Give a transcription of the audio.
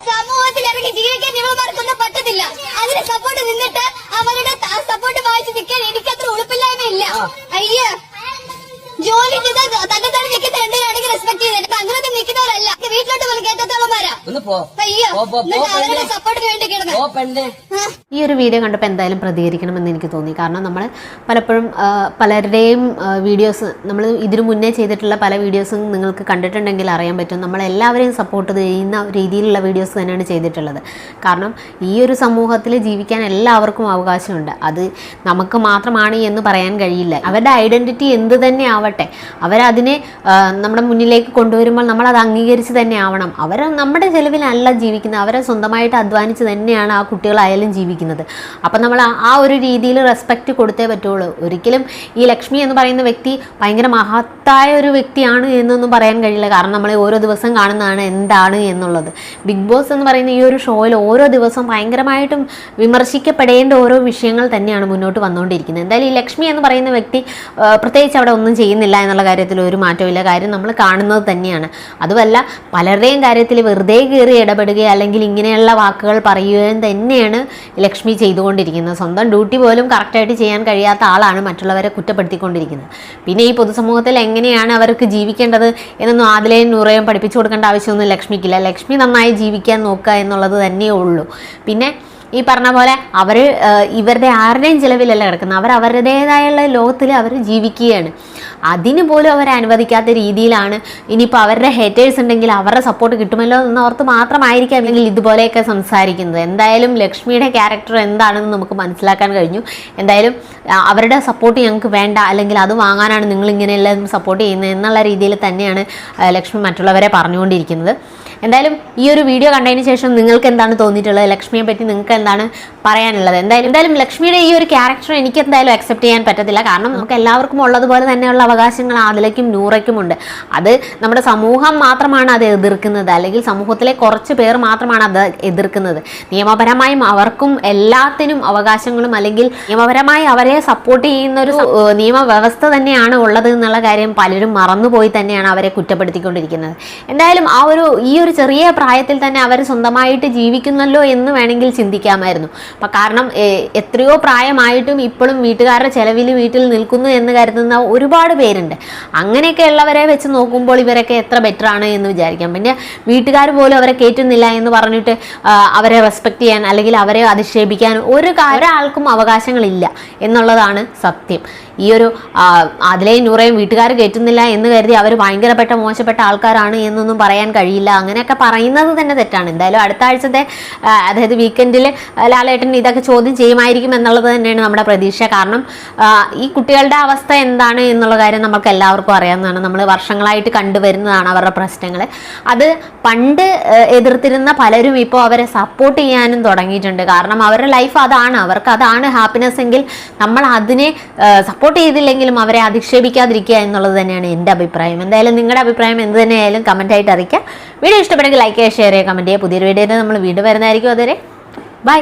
സമൂഹത്തിൽ ഇറങ്ങി ജീവിക്കാൻ ഇവന്മാർക്കൊന്നും പറ്റത്തില്ല. അതിന് സപ്പോർട്ട് നിന്നിട്ട് അവരുടെ സപ്പോർട്ട് വായിച്ച് നിൽക്കാൻ എനിക്കത്ര ഉളുപ്പില്ലായ്മയില്ല. അയ്യേ. ജോലി ചെയ്ത് തന്നെ തന്നെ നിൽക്കുന്ന എന്തിനാണെങ്കിൽ റെസ്പെക്ട് ചെയ്തിട്ട് അങ്ങനെ നിൽക്കുന്നവരല്ല. വീട്ടിലോട്ട് പോലും കേട്ടത്തവന്മാരാ ഒന്ന് പോ. ഈ ഒരു വീഡിയോ കണ്ടപ്പോൾ എന്തായാലും പ്രതികരിക്കണമെന്ന് എനിക്ക് തോന്നി. കാരണം നമ്മൾ പലപ്പോഴും പലരുടെയും വീഡിയോസ് നമ്മൾ ഇതിനു മുന്നേ ചെയ്തിട്ടുള്ള പല വീഡിയോസും നിങ്ങൾക്ക് കണ്ടിട്ടുണ്ടെങ്കിൽ അറിയാൻ പറ്റും. നമ്മൾ എല്ലാവരെയും സപ്പോർട്ട് ചെയ്യുന്ന രീതിയിലുള്ള വീഡിയോസ് തന്നെയാണ് ചെയ്തിട്ടുള്ളത്. കാരണം ഈ ഒരു സമൂഹത്തിൽ ജീവിക്കാൻ എല്ലാവർക്കും അവകാശമുണ്ട്. അത് നമുക്ക് മാത്രമാണ് എന്ന് പറയാൻ കഴിയില്ല. അവരുടെ ഐഡന്റിറ്റി എന്ത് തന്നെ ആവട്ടെ അവരതിനെ നമ്മുടെ മുന്നിലേക്ക് കൊണ്ടുവരുമ്പോൾ നമ്മൾ അത് അംഗീകരിച്ച് തന്നെ ആവണം. അവർ നമ്മുടെ ചെലവിലല്ല ജീവിക്കുന്നത്. അവരെ സ്വന്തമായിട്ട് അധ്വാനിച്ച് തന്നെയാണ് ആ കുട്ടികളായാലും ജീവിക്കുന്നത്. അപ്പം നമ്മൾ ആ- ഒരു രീതിയിൽ റെസ്പെക്റ്റ് കൊടുത്തേ പറ്റുള്ളൂ. ഒരിക്കലും ഈ ലക്ഷ്മി എന്ന് പറയുന്ന വ്യക്തി ഭയങ്കര മഹത്തായ ഒരു വ്യക്തിയാണ് എന്നൊന്നും പറയാൻ കഴിയില്ല. കാരണം നമ്മൾ ഓരോ ദിവസം കാണുന്നതാണ് എന്താണ് എന്നുള്ളത്. ബിഗ് ബോസ് എന്ന് പറയുന്ന ഈ ഒരു ഷോയിൽ ഓരോ ദിവസം ഭയങ്കരമായിട്ടും വിമർശിക്കപ്പെടേണ്ട ഓരോ വിഷയങ്ങൾ തന്നെയാണ് മുന്നോട്ട് വന്നുകൊണ്ടിരിക്കുന്നത്. എന്തായാലും ഈ ലക്ഷ്മി എന്ന് പറയുന്ന വ്യക്തി പ്രത്യേകിച്ച് അവിടെ ഒന്നും ചെയ്യുന്നില്ല എന്നുള്ള കാര്യത്തിൽ ഒരു മാറ്റമില്ല കാര്യം നമ്മൾ കാണുന്നത് തന്നെയാണ്. അതുമല്ല പലരുടെയും കാര്യത്തിൽ വെറുതെ കയറി ഇടപെടുകയോ അല്ലെങ്കിൽ ഇങ്ങനെയുള്ള വാക്കുകൾ പറയുകയും തന്നെയാണ് ലക്ഷ്മി ചെയ്തുകൊണ്ടിരിക്കുന്നത്. സ്വന്തം ഡ്യൂട്ടി പോലും കറക്റ്റായിട്ട് ചെയ്യാൻ കഴിയാത്ത ആളാണ് മറ്റുള്ളവരെ കുറ്റപ്പെടുത്തിക്കൊണ്ടിരിക്കുന്നത്. പിന്നെ ഈ പൊതുസമൂഹത്തിൽ എങ്ങനെയാണ് അവർക്ക് ജീവിക്കേണ്ടത് എന്നൊന്നും ആദിലേയും നൂറയും പഠിപ്പിച്ചു കൊടുക്കേണ്ട ആവശ്യമൊന്നും ലക്ഷ്മിക്കില്ല. ലക്ഷ്മി നന്നായി ജീവിക്കാൻ നോക്കുക എന്നുള്ളത് തന്നെയേ ഉള്ളൂ. പിന്നെ ഈ പറഞ്ഞ പോലെ അവർ ഇവരുടെ ആരുടെയും ചിലവിലല്ല കിടക്കുന്നത്. അവർ അവരുടേതായുള്ള ലോകത്തിൽ അവർ ജീവിക്കുകയാണ്. അതിന് പോലും അവരെ അനുവദിക്കാത്ത രീതിയിലാണ് ഇനിയിപ്പോൾ അവരുടെ ഹേറ്റേഴ്സ് ഉണ്ടെങ്കിൽ അവരുടെ സപ്പോർട്ട് കിട്ടുമല്ലോ എന്ന് ഓർത്ത് മാത്രമായിരിക്കാം അല്ലെങ്കിൽ ഇതുപോലെയൊക്കെ സംസാരിക്കുന്നത്. എന്തായാലും ലക്ഷ്മിയുടെ ക്യാരക്ടർ എന്താണെന്ന് നമുക്ക് മനസ്സിലാക്കാൻ കഴിഞ്ഞു. എന്തായാലും അവരുടെ സപ്പോർട്ട് ഞങ്ങൾക്ക് വേണ്ട അല്ലെങ്കിൽ അത് വാങ്ങാനാണ് നിങ്ങൾ ഇങ്ങനെയെല്ലാം സപ്പോർട്ട് ചെയ്യുന്നത് എന്നുള്ള രീതിയിൽ തന്നെയാണ് ലക്ഷ്മി മറ്റുള്ളവരെ പറഞ്ഞുകൊണ്ടിരിക്കുന്നത്. എന്തായാലും ഈ ഒരു വീഡിയോ കണ്ടതിന് ശേഷം നിങ്ങൾക്ക് എന്താണ് തോന്നിയിട്ടുള്ളത്? ലക്ഷ്മിയെ പറ്റി നിങ്ങൾക്ക് എന്താണ് പറയാനുള്ളത്? എന്തായാലും എന്തായാലും ലക്ഷ്മിയുടെ ഈ ഒരു ക്യാരക്ടർ എനിക്ക് എന്തായാലും അക്സെപ്റ്റ് ചെയ്യാൻ പറ്റത്തില്ല. കാരണം നമുക്ക് എല്ലാവർക്കും ഉള്ളതുപോലെ തന്നെയുള്ള അവകാശങ്ങൾ ആദിലയ്ക്കും നൂറയ്ക്കും ഉണ്ട്. അത് നമ്മുടെ സമൂഹം മാത്രമാണ് അത് എതിർക്കുന്നത്. അല്ലെങ്കിൽ സമൂഹത്തിലെ കുറച്ച് പേർ മാത്രമാണ് അത് എതിർക്കുന്നത്. നിയമപരമായും അവർക്കും എല്ലാത്തിനും അവകാശങ്ങളും അല്ലെങ്കിൽ നിയമപരമായി അവരെ സപ്പോർട്ട് ചെയ്യുന്ന ഒരു നിയമവ്യവസ്ഥ തന്നെയാണ് ഉള്ളത് എന്നുള്ള കാര്യം പലരും മറന്നുപോയി തന്നെയാണ് അവരെ കുറ്റപ്പെടുത്തിക്കൊണ്ടിരിക്കുന്നത്. എന്തായാലും ആ ഒരു ഈ ഒരു ചെറിയ പ്രായത്തിൽ തന്നെ അവർ സ്വന്തമായിട്ട് ജീവിക്കുന്നല്ലോ എന്ന് വേണമെങ്കിൽ ചിന്തിക്കാമായിരുന്നു. അപ്പം കാരണം എത്രയോ പ്രായമായിട്ടും ഇപ്പോഴും വീട്ടുകാരുടെ ചെലവിൽ വീട്ടിൽ നിൽക്കുന്നു എന്ന് കരുതുന്ന ഒരുപാട് പേരുണ്ട്. അങ്ങനെയൊക്കെ ഉള്ളവരെ വെച്ച് നോക്കുമ്പോൾ ഇവരൊക്കെ എത്ര ബെറ്റർ ആണ് എന്ന് വിചാരിക്കാം. പിന്നെ വീട്ടുകാർ പോലും അവരെ കയറ്റുന്നില്ല എന്ന് പറഞ്ഞിട്ട് അവരെ റെസ്പെക്ട് ചെയ്യാൻ അല്ലെങ്കിൽ അവരെ അധിക്ഷേപിക്കാൻ ഒരു ഒരാൾക്കും അവകാശങ്ങളില്ല എന്നുള്ളതാണ് സത്യം. ഈ ഒരു അതിലേയും നൂറേയും വീട്ടുകാർ കയറ്റുന്നില്ല എന്ന് കരുതി അവർ ഭയങ്കരപ്പെട്ട മോശപ്പെട്ട ആൾക്കാരാണ് എന്നൊന്നും പറയാൻ കഴിയില്ല. അങ്ങനെയൊക്കെ പറയുന്നത് തന്നെ തെറ്റാണ്. എന്തായാലും അടുത്ത ആഴ്ചത്തെ അതായത് വീക്കെൻഡിൽ ലാലേട്ടൻ ഇതൊക്കെ ചോദ്യം ചെയ്യുമായിരിക്കും എന്നുള്ളത് തന്നെയാണ് നമ്മുടെ പ്രതീക്ഷ. കാരണം ഈ കുട്ടികളുടെ അവസ്ഥ എന്താണ് എന്നുള്ള കാര്യം നമുക്ക് എല്ലാവർക്കും അറിയാവുന്നതാണ്. നമ്മൾ വർഷങ്ങളായിട്ട് കണ്ടുവരുന്നതാണ് അവരുടെ പ്രശ്നങ്ങൾ അത് പണ്ട് എതിർത്തിരുന്ന പലരും ഇപ്പോൾ അവരെ സപ്പോർട്ട് ചെയ്യാനും തുടങ്ങിയിട്ടുണ്ട്. കാരണം അവരുടെ ലൈഫ് അതാണ്. അവർക്ക് അതാണ് ഹാപ്പിനെസ് എങ്കിൽ നമ്മൾ അതിനെ സപ്പോർട്ട് ചെയ്തില്ലെങ്കിലും അവരെ അധിക്ഷേപിക്കാതിരിക്കുക എന്നുള്ളത് തന്നെയാണ് എന്റെ അഭിപ്രായം. എന്തായാലും നിങ്ങളുടെ അഭിപ്രായം എന്ത് തന്നെയായാലും കമന്റ് ആയിട്ട് അറിയിക്കുക. വീഡിയോ ഇഷ്ടപ്പെട്ടെങ്കിൽ ലൈക്ക് ചെയ്യുക ഷെയർ ചെയ്യുക കമന്റ് ചെയ്യുക. പുതിയൊരു വീഡിയോ നമ്മൾ വീണ്ടും വരുന്നതായിരിക്കും അതുവരെ. ബൈ